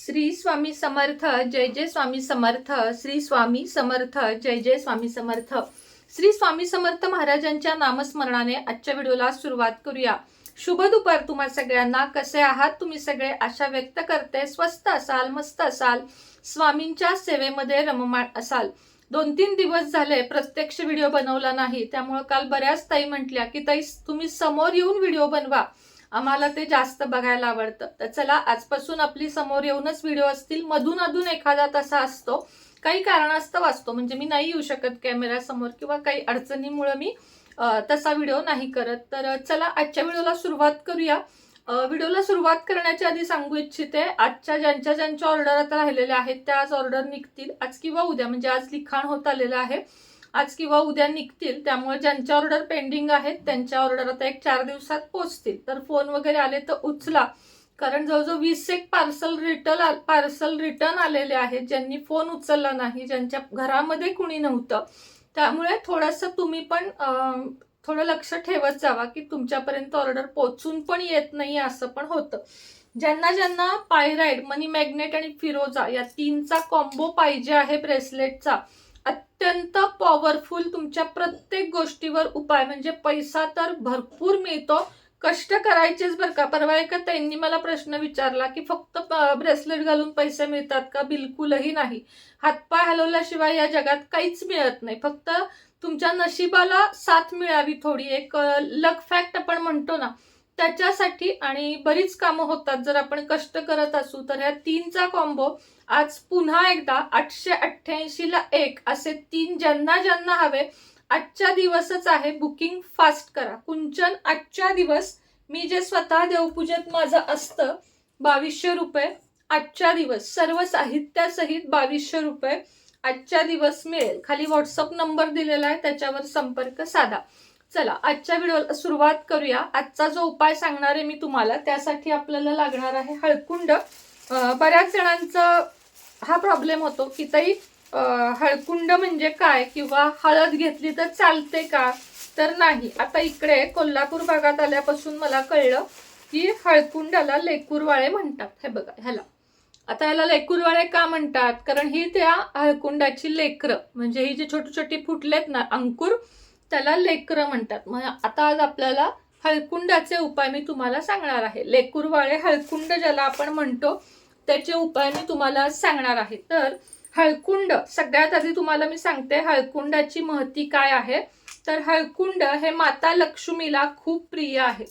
श्री स्वामी समर्थ जय जय स्वामी समर्थ श्री स्वामी समर्थ जय जय स्वामी समर्थ. श्री स्वामी समर्थ महाराजांच्या नामस्मरणाने आजच्या व्हिडिओला सुरुवात करूया. शुभ दुपार तुम्हा सगळ्यांना. कसे आहात तुम्ही सगळे? आशा व्यक्त करते. स्वस्त असाल मस्त असाल. स्वामींच्या सेवेमध्ये रममाण असाल. दोन तीन दिवस झाले प्रत्यक्ष व्हिडिओ बनवला नाही. त्यामुळे काल बऱ्याच ताई म्हटल्या की ताई तुम्ही समोर येऊन व्हिडिओ बनवा. आम्हाला ते जास्त बघायला आवडतं. तर चला आजपासून आपली समोर येऊनच व्हिडिओ असतील. मधून अधून एखादा तसा असतो. काही कारणास्तव असतो. म्हणजे मी नाही येऊ शकत कॅमेऱ्यासमोर किंवा काही अडचणीमुळे मी तसा व्हिडिओ नाही करत. तर चला आजच्या व्हिडिओला सुरुवात करूया. व्हिडिओला सुरुवात करण्याच्या आधी सांगू इच्छिते आजच्या ज्यांच्या ज्यांच्या ऑर्डर आता राहिलेल्या आहेत त्या आज ऑर्डर निघतील. आज किंवा उद्या. म्हणजे आज लिखाण होत आलेलं आहे. आज किंवा उद्या निघतील त्यामुळे ज्यांच्या ऑर्डर पेंडिंग आहेत त्यांच्या ऑर्डर आता एक चार दिवसात पोचतील तर फोन वगैरे आले तर उचला. कारण जवळजवळ वीस एक पार्सल रिटर्न पार्सल रिटर्न आलेले आहेत ज्यांनी फोन उचलला नाही ज्यांच्या घरामध्ये कुणी नव्हतं. त्यामुळे थोडंसं तुम्ही पण थोडं लक्ष ठेवत जावा की तुमच्यापर्यंत ऑर्डर पोचून पण येत नाही असं पण होतं. ज्यांना ज्यांना पायराईड मनी मॅग्नेट आणि फिरोजा या तीनचा कॉम्बो पाहिजे आहे ब्रेसलेटचा अत्यंत पॉवरफुल तुमच्या प्रत्येक गोष्टीवर उपाय म्हणजे पैसा तर भरपूर मिळतो. कष्ट करायचेच बरं का? परवा एका त्यांनी मला प्रश्न विचारला की फक्त ब्रेसलेट घालून पैसे मिळतात का? बिलकुलही नाही. हातपाय हलवल्याशिवाय या जगात काहीच मिळत नाही. फक्त तुमच्या नशिबाला साथ मिळावी थोडी. एक लक फॅक्ट आपण म्हणतो ना त्याच्यासाठी आणि बरीच कामं होतात. जर आपण कष्ट करत असू तर ह्या तीनचा कॉम्बो आज पुन्हा एकदा आठशे अठ्ठ्याऐंशीला एक असे तीन ज्यांना ज्यांना हवे आजच्या दिवसच आहे बुकिंग फास्ट करा. कुंचन आजच्या दिवस मी जे स्वतः देवपूजेत माझं असतं बावीसशे रुपये आजच्या दिवस. सर्व साहित्यासहित बावीसशे रुपये आजच्या दिवस मिळेल. खाली व्हॉट्सअप नंबर दिलेला आहे त्याच्यावर संपर्क साधा. चला आजच्या व्हिडिओला सुरुवात करूया. आजचा जो उपाय सांगणार आहे मी तुम्हाला त्यासाठी आपल्याला लागणार आहे हळकुंड. बऱ्याच जणांचं हा प्रॉब्लेम होतो की ताई हळकुंड म्हणजे काय किंवा हळद घेतली तर चालते का? तर नाही. आता इकडे कोल्हापूर भागात आल्यापासून मला कळलं की हळकुंडाला लेकूरवाळे म्हणतात. हे बघा ह्याला. आता ह्याला लेकूरवाळे का म्हणतात? कारण ही त्या हळकुंडाची लेकरं म्हणजे ही जी छोटी छोटी फुटलेत ना अंकुर त्याला लेकरं म्हणतात. मग आता आज आपल्याला हळकुंडाचे उपाय मी तुम्हाला सांगणार आहे. लेकूरवाळे हळकुंड ज्याला आपण म्हणतो त्याचे उपाय मी तुम्हाला सांगणार आहे. तर हळकुंड सगळ्यात आधी तुम्हाला मी सांगते हळकुंडाची महती काय आहे. तर हळकुंड हे माता लक्ष्मीला खूप प्रिय आहे.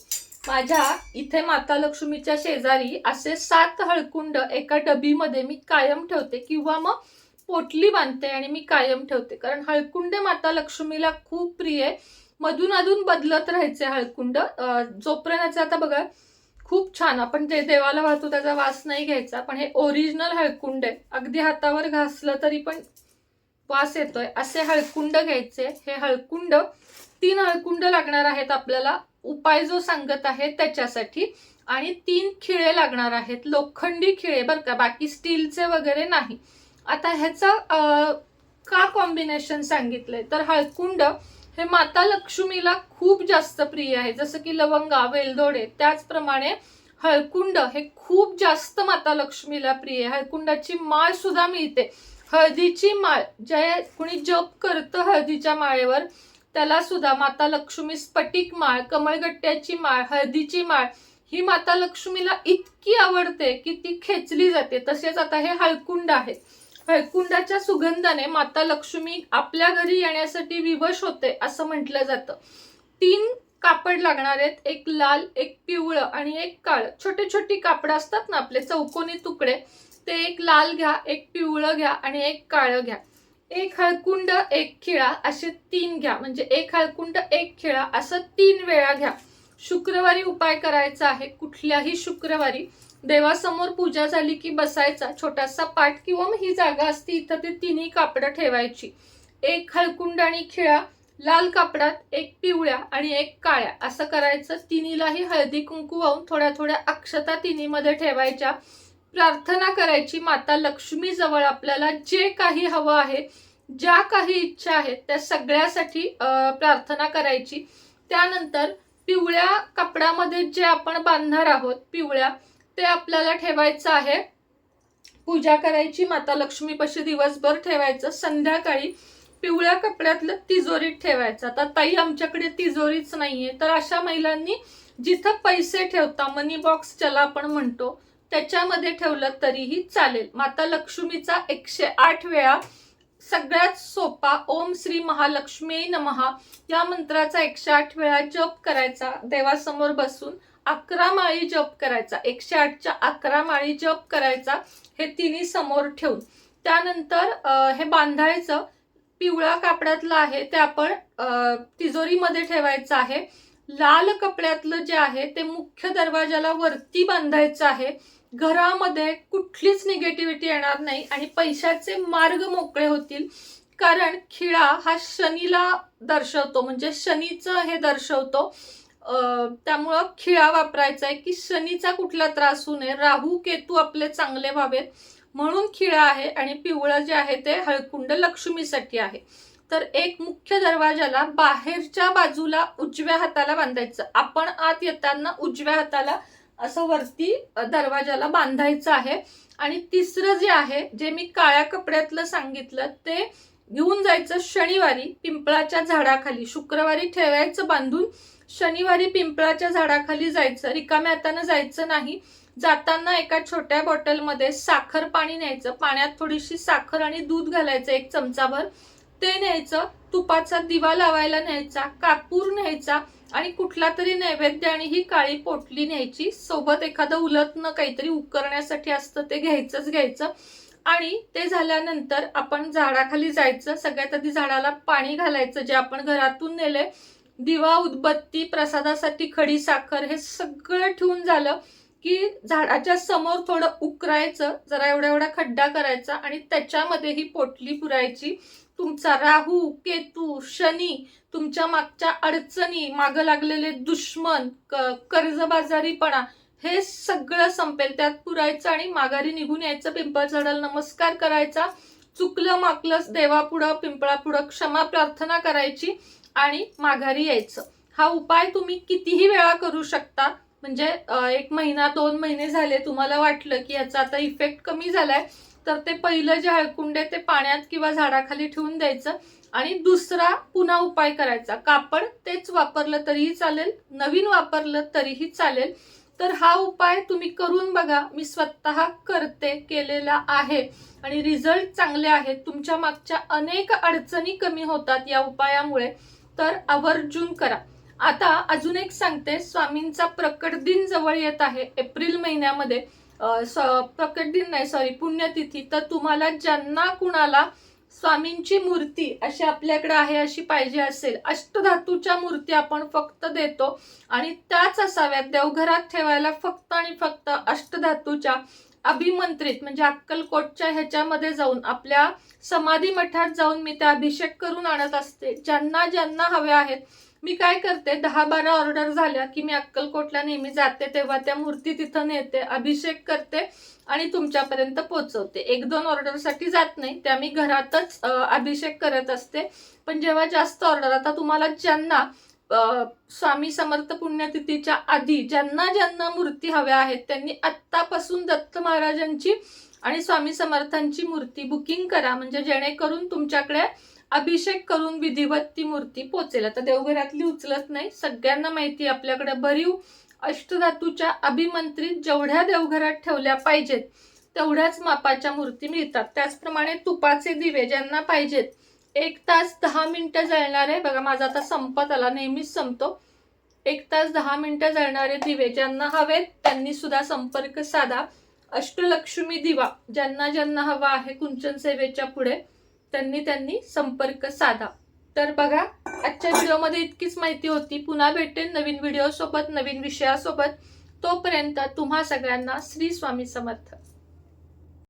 माझ्या इथे माता लक्ष्मीच्या शेजारी असे सात हळकुंड एका डबीमध्ये मी कायम ठेवते किंवा मग पोटली बांधते आणि मी कायम ठेवते. कारण हळकुंड माता लक्ष्मीला खूप प्रिय आहे. मधून अधून बदलत राहायचे हळकुंड. जोपर्यंत आता बघा खूप छान. आपण जे देवाला वाहतो त्याचा वास नाही घ्यायचा पण हे ओरिजिनल हळकुंड आहे. अगदी हातावर घासलं तरी पण वास येतोय. असे हळकुंड घ्यायचे. हे हळकुंड तीन हळकुंड लागणार आहेत आपल्याला. उपाय जो सांगत आहे त्याच्यासाठी. आणि तीन खिळे लागणार आहेत. लोखंडी खिळे बरं का बाकी स्टीलचे वगैरे नाही. आता ह्याचं का कॉम्बिनेशन सांगितलंय? तर हळकुंड हे माता लक्ष्मीला खूप जास्त प्रिय आहे. जसं की लवंगा वेलदोडे त्याचप्रमाणे हळकुंड हे खूप जास्त माता लक्ष्मीला प्रिय आहे. हळकुंडाची माळ सुद्धा मिळते. हळदीची माळ जे कुणी जप करतं हळदीच्या माळेवर त्याला सुद्धा माता लक्ष्मी स्फटिक माळ कमळगट्ट्याची माळ हळदीची माळ ही माता लक्ष्मीला इतकी आवडते की ती खेचली जाते. तसेच आता हे हळकुंड आहे. हळकुंडाच्या सुगंधाने माता लक्ष्मी आपल्या घरी येण्यासाठी विवश होते असं म्हटलं जातं. तीन कापड लागणार आहेत एक लाल एक पिवळं आणि एक काळं. छोटे छोटी कापड असतात ना आपले चौकोनी तुकडे ते एक लाल घ्या एक पिवळं घ्या आणि एक काळं घ्या. एक हळकुंड एक खिळा असे तीन घ्या. म्हणजे एक हळकुंड एक खिळा असं तीन वेळा घ्या. शुक्रवारी उपाय करायचा आहे. कुठल्याही शुक्रवारी देवासमोर पूजा झाली की बसायचा छोटासा पाठ किंवा मग ही जागा असती इथं ते तिन्ही कापडं ठेवायची. एक हळकुंड आणि खिळा लाल कापडात एक पिवळ्या आणि एक काळ्या. असं करायचं तिन्हीलाही हळदी कुंकू वाहून थोड्या थोड्या अक्षता तिन्हीमध्ये ठेवायच्या. प्रार्थना करायची माता लक्ष्मीजवळ आपल्याला जे काही हवं आहे ज्या काही इच्छा आहेत त्या सगळ्यासाठी प्रार्थना करायची. त्यानंतर पिवळ्या कपड्यामध्ये जे आपण बांधणार आहोत पिवळ्या ते आपल्याला ठेवायचं आहे. पूजा करायची माता लक्ष्मीपाशी दिवसभर ठेवायचं संध्याकाळी पिवळ्या कपड्यातलं तिजोरीत ठेवायचं. आता ताई आमच्याकडे तिजोरीच नाहीये. तर अशा महिलांनी जिथं पैसे ठेवता मनी बॉक्स ज्याला आपण म्हणतो त्याच्यामध्ये ठेवलं तरीही चालेल. माता लक्ष्मीचा एकशे आठ वेळा सगळ्यात सोपा ओम श्री महालक्ष्मी नमहा. या मंत्राचा एकशे आठ वेळा जप करायचा. देवासमोर बसून अकरा माळी जप करायचा. एकशे आठच्या अकरा माळी जप करायचा हे तिन्ही समोर ठेवून. त्यानंतर हे बांधायचं. पिवळा कापडातलं आहे ते आपण तिजोरीमध्ये ठेवायचं आहे. लाल कपड्यातलं जे आहे ते मुख्य दरवाजाला वरती बांधायचं आहे. घरामध्ये कुठलीच निगेटिव्हिटी येणार नाही आणि पैशाचे मार्ग मोकळे होतील. कारण खिळा हा शनीला दर्शवतो म्हणजे शनीचं हे दर्शवतो. त्यामुळं खिळा वापरायचा आहे की शनीचा कुठला त्रास होऊ नये. राहू केतू आपले चांगले व्हावेत. म्हणून खिळा आहे आणि पिवळं जे आहे ते हळकुंड लक्ष्मीसाठी आहे. तर एक मुख्य दरवाजाला बाहेरच्या बाजूला उजव्या हाताला बांधायचं. आपण आत येताना उजव्या हाताला असं वरती दरवाजाला बांधायचं आहे. आणि तिसरं जे आहे जे मी काळ्या कपड्यातलं सांगितलं ते घेऊन जायचं शनिवारी पिंपळाच्या झाडाखाली. शुक्रवारी ठेवायचं बांधून शनिवारी पिंपळाच्या झाडाखाली जायचं. रिकाम्या हातानं जायचं नाही. जाताना एका छोट्या बॉटलमध्ये साखर पाणी न्यायचं. पाण्यात थोडीशी साखर आणि दूध घालायचं एक चमचाभर. ते न्यायचं तुपाचा दिवा लावायला न्यायचा कापूर न्यायचा आणि कुठला तरी नैवेद्य आणि ही काळी पोटली न्यायची. सोबत एखादं उलटणं काहीतरी उकरण्यासाठी असतं ते घ्यायचंच घ्यायचं. आणि ते झाल्यानंतर आपण झाडाखाली जायचं. सगळ्यात आधी झाडाला पाणी घालायचं जे आपण घरातून नेले. दिवा उदबत्ती प्रसादासाठी खडी साखर हे सगळं ठेवून झालं की झाडाच्या समोर थोडं उकरायचं जरा एवढा एवढा खड्डा करायचा आणि त्याच्यामध्ये ही पोटली पुरायची. तुमचा राहू केतू शनी तुमच्या मागच्या अडचणी मागं लागलेले दुश्मन क- कर्जबाजारीपणा हे सगळं संपेल. त्यात पुरायचं आणि माघारी निघून यायचं. पिंपळ झाडाला नमस्कार करायचा. चुकलं माकलंच देवापुढं पिंपळापुढं क्षमा प्रार्थना करायची आणि माघारी यायचं. हा उपाय तुम्ही कितीही वेळा करू शकता. म्हणजे एक महिना दोन महिने झाले तुम्हाला वाटलं की याचा आता इफेक्ट कमी झालाय. तर ते पहिलं जे हळकुंड आहे ते पाण्यात किंवा झाडाखाली ठेवून द्यायचं. आणि दुसरा पुन्हा उपाय करायचा. कापड तेच वापरलं तरीही चालेल नवीन वापरलं तरीही चालेल. तर हा उपाय तुम्ही करून बघा. मी स्वतः करते केलेला आहे. आणि रिझल्ट चांगले आहेत. तुमच्या मागच्या अनेक अडचणी कमी होतात या उपायामुळे. तर आवर्जून करा. आता अजून एक सांगते. स्वामींचा प्रकट दिन जवळ येत आहे एप्रिल महिन्यामध्ये. प्रकट दिन नाही सॉरी पुण्यतिथी. तर तुम्हाला ज्यांना कुणाला स्वामींची मूर्ती अशी आपल्याकडे आहे अशी पाहिजे असेल अष्टधातूच्या मूर्ती आपण फक्त देतो आणि त्याच असाव्यात देवघरात ठेवायला फक्त आणि फक्त अष्टधातूच्या अभिमंत्रित म्हणजे अक्कलकोटच्या ह्याच्यामध्ये जाऊन आपल्या समाधी मठात जाऊन मी त्या अभिषेक करून आणत असते. ज्यांना ज्यांना हव्या आहेत मी काय करते दहा बारा ऑर्डर झाल्या की मी अक्कलकोटला नेहमी जाते तेव्हा त्या मूर्ती तिथं नेते अभिषेक करते आणि तुमच्यापर्यंत पोचवते एक दोन ऑर्डरसाठी जात नाही त्या मी घरातच अभिषेक करत असते. पण जेव्हा जास्त ऑर्डर आता तुम्हाला ज्यांना स्वामी समर्थ पुण्यतिथीच्या आधी ज्यांना ज्यांना मूर्ती हव्या आहेत त्यांनी आत्तापासून दत्त महाराजांची आणि स्वामी समर्थांची मूर्ती बुकिंग करा. म्हणजे जेणेकरून तुमच्याकडे अभिषेक करून विधिवत ती मूर्ती पोचेल. आता देवघरातली उचलत नाही. सगळ्यांना माहिती आपल्याकडे भरीव अष्टधातूच्या अभिमंत्रित जेवढ्या देवघरात ठेवल्या पाहिजेत तेवढ्याच मापाच्या मूर्ती मिळतात. त्याचप्रमाणे तुपाचे दिवे ज्यांना पाहिजेत. एक तास दहा मिनिटं जळणारे बघा माझा आता संपत आला नेहमीच संपतो. एक तास दहा मिनिटं जळणारे दिवे ज्यांना हवेत त्यांनी सुद्धा संपर्क साधा. अष्टलक्ष्मी दिवा ज्यांना ज्यांना हवा आहे कुंचन सेवेच्या पुढे. त्यांनी त्यांनी संपर्क साधा. तर बघा आजच्या व्हिडिओमध्ये इतकीच माहिती होती. पुन्हा भेटेन नवीन व्हिडिओसोबत नवीन विषयासोबत. तोपर्यंत तुम्हा सगळ्यांना श्री स्वामी समर्थ.